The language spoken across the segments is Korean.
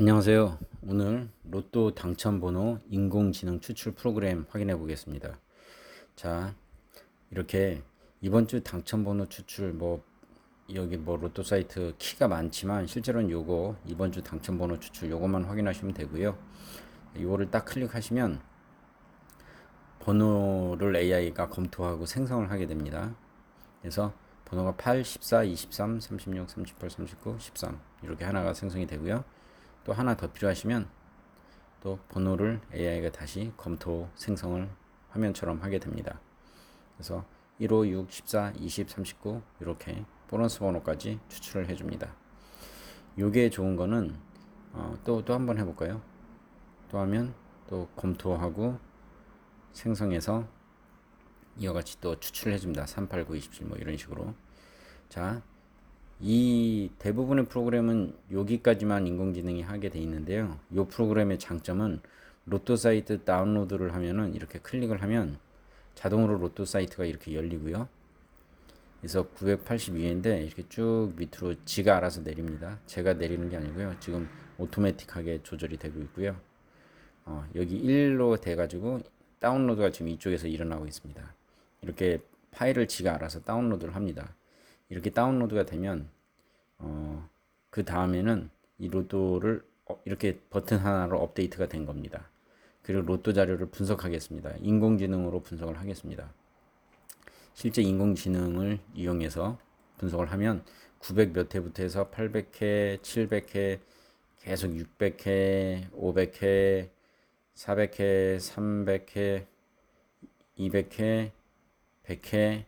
안녕하세요. 오늘 로또 당첨 번호 인공지능 추출 프로그램 확인해 보겠습니다. 자, 이렇게 이번 주 당첨 번호 추출 뭐 여기 뭐 로또 사이트 키가 많지만 실제로는 요거 이번 주 당첨 번호 추출 요것만 확인하시면 되고요. 요거를 딱 클릭하시면 번호를 AI가 검토하고 생성을 하게 됩니다. 그래서 번호가 8, 14, 23, 36, 38, 39, 13 이렇게 하나가 생성이 되고요. 또 하나 더 필요하시면 또 번호를 AI가 다시 검토 생성을 화면처럼 하게 됩니다. 그래서 1, 5, 6, 14, 20, 39 이렇게 보너스 번호까지 추출을 해줍니다. 요게 좋은 거는 어, 또또 한번 해볼까요? 또 하면 또 검토하고 생성해서 이와 같이 또 추출을 해줍니다. 3, 8, 9, 27 뭐 이런 식으로. 자, 이 대부분의 프로그램은 여기까지만 인공지능이 하게 돼 있는데요. 이 프로그램의 장점은 로또 사이트 다운로드를 하면은 이렇게 클릭을 하면 자동으로 로또 사이트가 이렇게 열리고요. 그래서 982회인데 이렇게 쭉 밑으로 지가 알아서 내립니다. 제가 내리는 게 아니고요. 지금 오토매틱하게 조절이 되고 있고요. 어, 여기 1로 돼가지고 다운로드가 지금 이쪽에서 일어나고 있습니다. 이렇게 파일을 지가 알아서 다운로드를 합니다. 이렇게 다운로드가 되면 어, 그 다음에는 이 로또를 어, 이렇게 버튼 하나로 업데이트가 된 겁니다. 그리고 로또 자료를 분석하겠습니다. 인공지능으로 분석을 하겠습니다. 실제 인공지능을 이용해서 분석을 하면 900 몇 회부터 해서 800회, 700회, 계속 600회, 500회, 400회, 300회, 200회, 100회,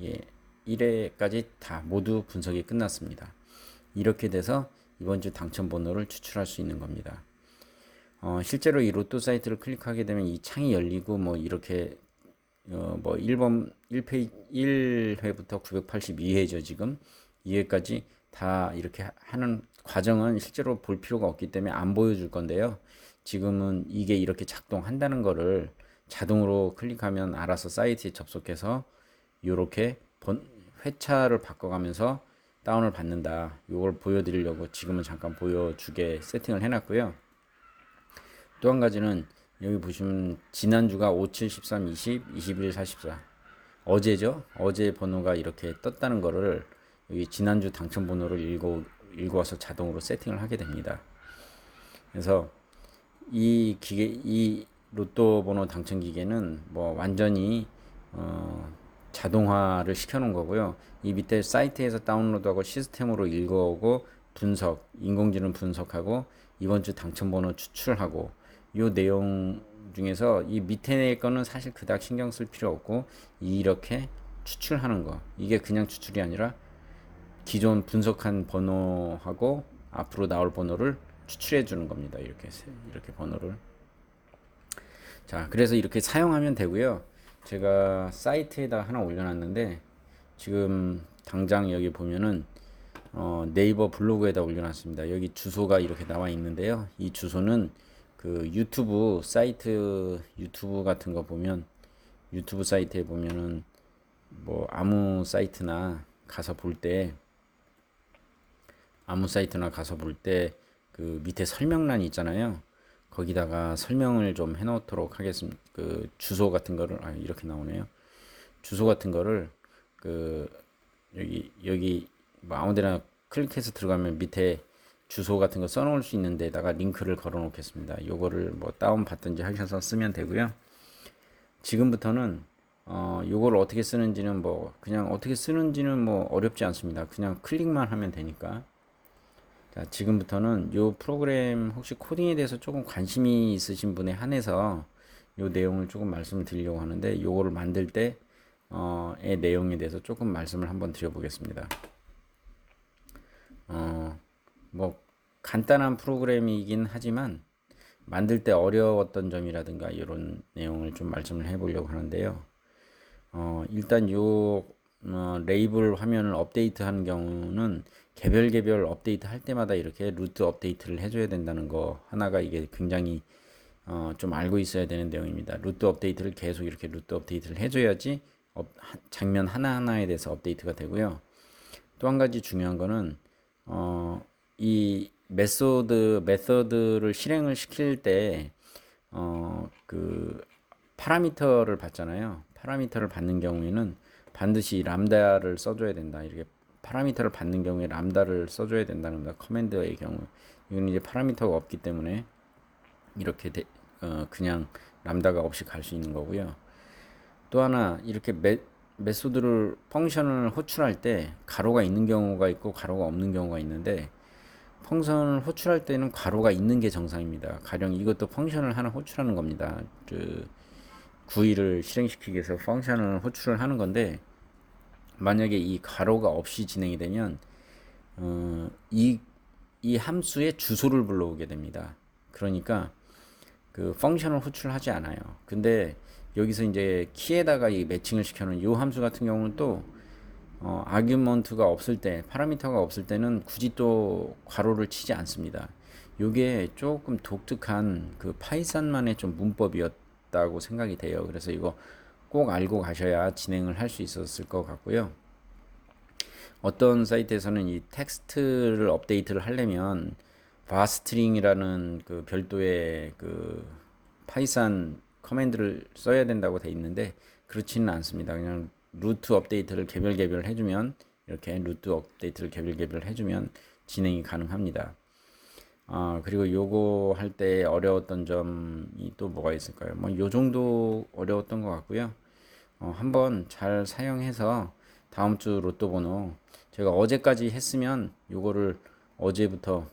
예, 1회까지 다 모두 분석이 끝났습니다. 이렇게 돼서 이번 주 당첨 번호를 추출할 수 있는 겁니다. 어, 실제로 이 로또 사이트를 클릭하게 되면 이 창이 열리고 뭐 이렇게 어, 뭐 1번 1페이 1회부터 982회죠, 지금. 2회까지 다 이렇게 하는 과정은 실제로 볼 필요가 없기 때문에 안 보여줄 건데요. 지금은 이게 이렇게 작동한다는 거를 자동으로 클릭하면 알아서 사이트에 접속해서 이렇게 번, 회차를 바꿔가면서 다운을 받는다. 이걸 보여드리려고 지금은 잠깐 보여주게 세팅을 해놨고요. 또 한 가지는 여기 보시면 지난주가 5, 7, 13, 20, 21, 44 어제죠. 어제 번호가 이렇게 떴다는 거를 여기 지난주 당첨 번호를 읽어 읽어서 자동으로 세팅을 하게 됩니다. 그래서 이 기계 이 로또 번호 당첨 기계는 뭐 완전히 어 자동화를 시켜놓은 거고요. 이 밑에 사이트에서 다운로드하고 시스템으로 읽어오고 분석, 인공지능 분석하고 이번 주 당첨번호 추출하고 요 내용 중에서 이 밑에 거는 사실 그닥 신경 쓸 필요 없고 이렇게 추출하는 거 이게 그냥 추출이 아니라 기존 분석한 번호하고 앞으로 나올 번호를 추출해 주는 겁니다. 이렇게 이렇게 번호를 자 그래서 이렇게 사용하면 되고요. 제가 사이트에다 하나 올려놨는데 지금 당장 여기 보면은 어, 네이버 블로그에다 올려놨습니다. 여기 주소가 이렇게 나와 있는데요. 이 주소는 그 유튜브 사이트 유튜브 같은 거 보면 유튜브 사이트에 보면은 뭐 아무 사이트나 가서 볼 때 아무 사이트나 가서 볼 때 그 밑에 설명란이 있잖아요. 거기다가 설명을 좀 해놓도록 하겠습니다. 그 주소 같은 거를 아 이렇게 나오네요. 주소 같은 거를 그 여기 여기 뭐 아무데나 클릭해서 들어가면 밑에 주소 같은 거 써놓을 수 있는 데다가 링크를 걸어 놓겠습니다. 요거를 뭐 다운 받든지 하셔서 쓰면 되고요. 지금부터는 어 요거를 어떻게 쓰는지는 뭐 그냥 어떻게 쓰는지는 뭐 어렵지 않습니다. 그냥 클릭만 하면 되니까 자, 지금부터는 요 프로그램 혹시 코딩에 대해서 조금 관심이 있으신 분에 한해서 요 내용을 조금 말씀을 드리려고 하는데 요거를 만들 때의 어, 내용에 대해서 조금 말씀을 한번 드려보겠습니다. 어, 뭐 간단한 프로그램이긴 하지만 만들 때 어려웠던 점이라든가 이런 내용을 좀 말씀을 해보려고 하는데요. 어, 일단 요 어, 레이블 화면을 업데이트하는 경우는 개별 개별 업데이트 할 때마다 이렇게 루트 업데이트를 해줘야 된다는 거 하나가 이게 굉장히 어, 좀 알고 있어야 되는 내용입니다. 루트 업데이트를 계속 이렇게 루트 업데이트를 해줘야지 업, 장면 하나하나에 대해서 업데이트가 되고요. 또 한 가지 중요한 거는 어, 이 메소드 메서드를 실행을 시킬 때 어 그 파라미터를 받잖아요. 파라미터를 받는 경우에는 반드시 람다를 써줘야 된다. 이렇게 파라미터를 받는 경우에 람다를 써줘야 된다는 겁니다. 커맨드의 경우 이건 이제 파라미터가 없기 때문에 이렇게 되, 어, 그냥 람다가 없이 갈 수 있는 거고요. 또 하나 이렇게 메, 메소드를 펑션을 호출할 때 가로가 있는 경우가 있고 가로가 없는 경우가 있는데 펑션을 호출할 때는 가로가 있는 게 정상입니다. 가령 이것도 펑션을 하나 호출하는 겁니다. 그 구의를 실행시키기 위해서 펑션을 호출을 하는 건데 만약에 이 가로가 없이 진행이 되면 어, 이, 이 함수의 주소를 불러오게 됩니다. 그러니까 그 펑션을 호출하지 않아요. 근데 여기서 이제 키에다가 이 매칭을 시켜놓은 이 함수 같은 경우는 또 어, 아규먼트가 없을 때, 파라미터가 없을 때는 굳이 또 괄호를 치지 않습니다. 요게 조금 독특한 그 파이썬만의 좀 문법이었다고 생각이 돼요. 그래서 이거 꼭 알고 가셔야 진행을 할 수 있었을 것 같고요. 어떤 사이트에서는 이 텍스트를 업데이트를 하려면 바스트링이라는 그 별도의 그 파이썬 커맨드를 써야 된다고 돼 있는데 그렇지는 않습니다. 그냥 루트 업데이트를 개별 개별 해주면 이렇게 루트 업데이트를 개별 개별 해주면 진행이 가능합니다. 아 그리고 요거 할 때 어려웠던 점이 또 뭐가 있을까요? 뭐 요 정도 어려웠던 것 같고요. 어, 한번 잘 사용해서 다음 주 로또 번호 제가 어제까지 했으면 요거를 어제부터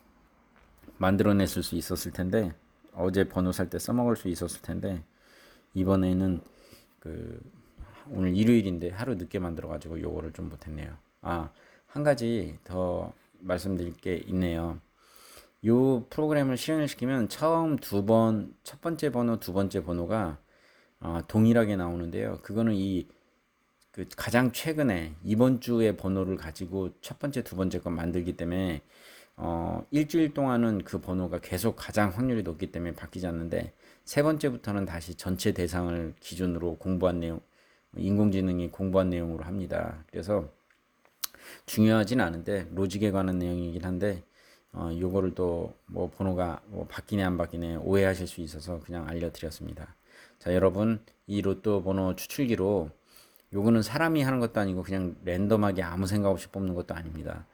만들어냈을 수 있었을 텐데 어제 번호 살 때 써먹을 수 있었을 텐데 이번에는 그 오늘 일요일인데 하루 늦게 만들어 가지고 요거를 좀 못했네요. 아 한 가지 더 말씀드릴 게 있네요. 요 프로그램을 실행을 시키면 처음 두 번, 첫 번째 번호, 두 번째 번호가 어, 동일하게 나오는데요. 그거는 이 그 가장 최근에 이번 주의 번호를 가지고 첫 번째, 두 번째 건 만들기 때문에 어, 일주일 동안은 그 번호가 계속 가장 확률이 높기 때문에 바뀌지 않는데 세 번째부터는 다시 전체 대상을 기준으로 공부한 내용, 인공지능이 공부한 내용으로 합니다. 그래서 중요하진 않은데 로직에 관한 내용이긴 한데 어, 요거를 또 뭐 번호가 뭐 바뀌네 안 바뀌네 오해하실 수 있어서 그냥 알려드렸습니다. 자 여러분 이 로또 번호 추출기로 요거는 사람이 하는 것도 아니고 그냥 랜덤하게 아무 생각 없이 뽑는 것도 아닙니다.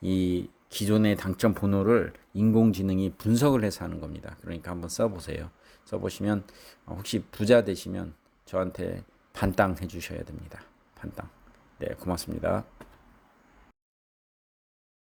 이 기존의 당첨 번호를 인공지능이 분석을 해서 하는 겁니다. 그러니까 한번 써보세요. 써보시면 어, 혹시 부자 되시면 저한테 반땅 해주셔야 됩니다. 반땅. 네, 고맙습니다.